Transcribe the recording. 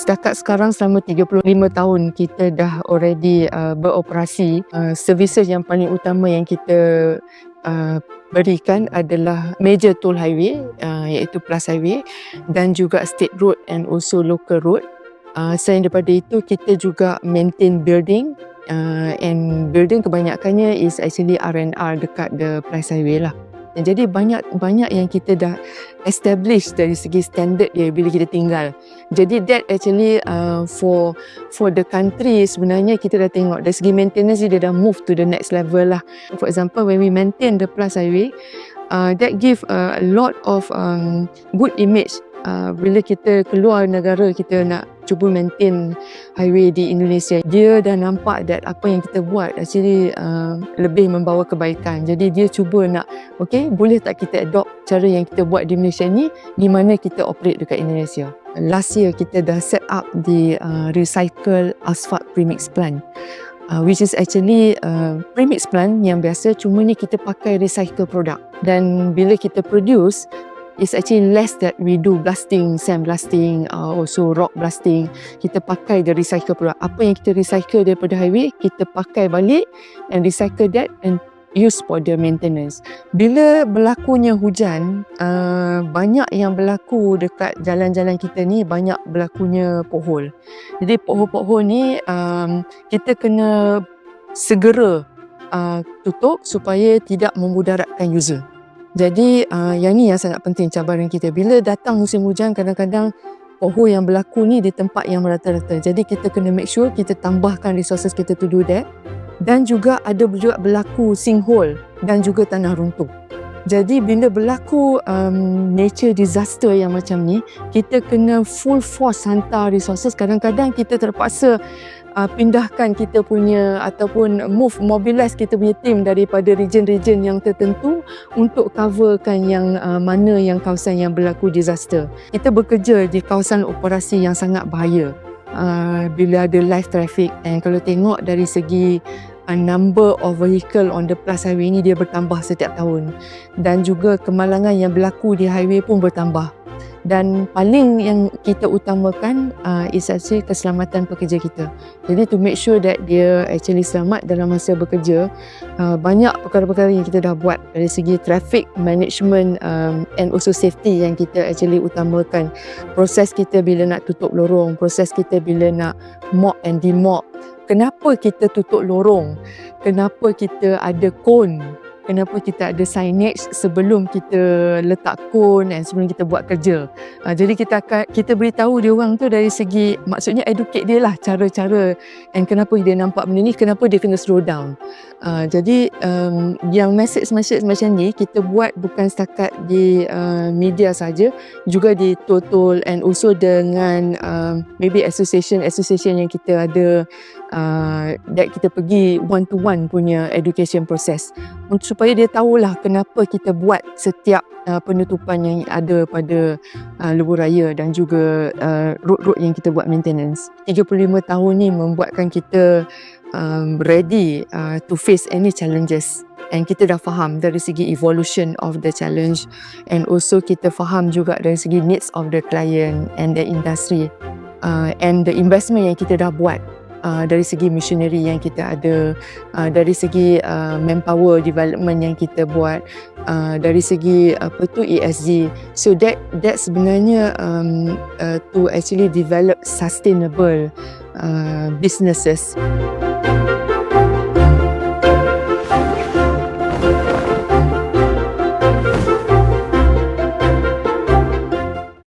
setakat sekarang selama 35 tahun kita dah already uh, beroperasi. Uh, services yang paling utama yang kita uh, berikan adalah major toll highway uh, iaitu plus highway dan juga state road and also local road. Uh, selain daripada itu kita juga maintain building uh, and building kebanyakannya is actually R&R dekat the plus highway lah. Jadi banyak banyak yang kita dah establish dari segi standard dia bila kita tinggal. Jadi that actually uh, for for the country sebenarnya kita dah tengok dari segi maintenance dia dah move to the next level lah. For example when we maintain the plus highway uh, that give a lot of um, good image uh, bila kita keluar negara kita nak cuba maintain highway di Indonesia dia dah nampak that apa yang kita buat actually uh, lebih membawa kebaikan. Jadi dia cuba nak okay boleh tak kita adopt cara yang kita buat di Malaysia ni? Di mana kita operate dekat Indonesia? Last year kita dah set up di uh, recycle asphalt premix plant. Uh, which is actually uh, premix plant yang biasa cuma ni kita pakai recycle product. Dan bila kita produce is actually less that we do blasting, sand blasting, uh, also rock blasting. Kita pakai the recycle product. Apa yang kita recycle daripada highway, kita pakai balik and recycle that and use for the maintenance. Bila berlakunya hujan, uh, banyak yang berlaku dekat jalan-jalan kita ni banyak berlakunya pohon. Jadi pohon-pohon ni um, kita kena segera uh, tutup supaya tidak memudaratkan user. Jadi uh, yang ni yang sangat penting cabaran kita. Bila datang musim hujan kadang-kadang pohon yang berlaku ni di tempat yang merata-rata. Jadi kita kena make sure kita tambahkan resources kita to do that. Dan juga ada juga berlaku sinkhole dan juga tanah runtuh. Jadi bila berlaku um, nature disaster yang macam ni, kita kena full force hantar resources. Kadang-kadang kita terpaksa uh, pindahkan kita punya ataupun move mobilize kita punya team daripada region-region yang tertentu untuk coverkan yang uh, mana yang kawasan yang berlaku disaster. Kita bekerja di kawasan operasi yang sangat bahaya. Uh, bila ada live traffic and kalau tengok dari segi number of vehicle on the plus highway ni dia bertambah setiap tahun dan juga kemalangan yang berlaku di highway pun bertambah dan paling yang kita utamakan uh, is actually keselamatan pekerja kita. Jadi to make sure that dia actually selamat dalam masa bekerja, uh, banyak perkara-perkara yang kita dah buat dari segi traffic management um, and also safety yang kita actually utamakan. Proses kita bila nak tutup lorong, proses kita bila nak mop and demop. Kenapa kita tutup lorong? Kenapa kita ada cone kenapa kita ada signage sebelum kita letak kon dan sebelum kita buat kerja. Uh, jadi kita akan kita beritahu dia orang tu dari segi maksudnya educate dia lah cara-cara and kenapa dia nampak benda ni, kenapa dia kena slow down. Uh, jadi um, yang message-message macam ni kita buat bukan setakat di uh, media saja, juga di total and also dengan um, maybe association-association yang kita ada uh, that kita pergi one to one punya education process. Untuk supaya dia tahulah kenapa kita buat setiap uh, penutupan yang ada pada uh, lebuh raya dan juga uh, road-road yang kita buat maintenance. 35 tahun ni membuatkan kita um, ready uh, to face any challenges. And kita dah faham dari segi evolution of the challenge and also kita faham juga dari segi needs of the client and the industry uh, and the investment yang kita dah buat uh, dari segi machinery yang kita ada, uh, dari segi uh, manpower development yang kita buat, uh, dari segi apa tu ESG. So that that sebenarnya um, uh, to actually develop sustainable uh, businesses.